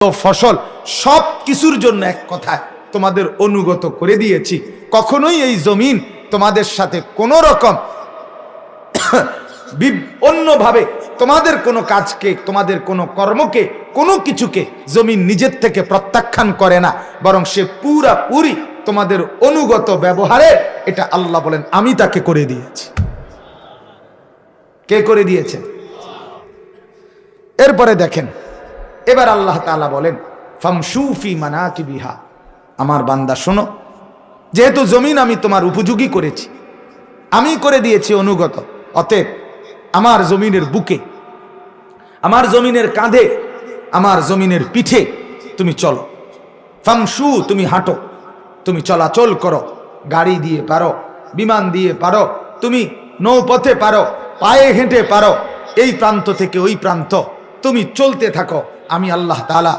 ফসল সব কিছুর জন্য এক কথায় তোমাদের অনুগত করে দিয়েছি। কখনোই এই জমিন তোমাদের সাথে কোনো রকম অন্যভাবে তোমাদের কোনো কাজকে, তোমাদের কোনো কর্মকে, কোনো কিছুকে জমিন নিজের থেকে প্রত্যাখ্যান করে না। বরং সে পুরা পুরি তোমাদের অনুগত ব্যবহারে এটা আল্লাহ বলেন, আমি তাকে করে দিয়েছি। কে করে দিয়েছে? এরপরে দেখেন এবার আল্লাহ তাআলা বলেন ফামসুফি মানাকি বিহা আমার বান্দা, শোনো, যেহেতু জমিন আমি তোমার উপযোগী করেছি, আমি করে দিয়েছি অনুগত, অতএব আমার জমিনের বুকে, আমার জমিনের কাঁধে, আমার জমিনের পিঠে তুমি চলো। ফামসু তুমি হাঁটো, তুমি চলাচল করো, গাড়ি দিয়ে পারো, বিমান দিয়ে পারো, তুমি নৌপথে পারো, পায়ে হেঁটে পারো, এই প্রান্ত থেকে ওই প্রান্ত, তুমি চলতে থাকো। আমি আল্লাহ তাআলা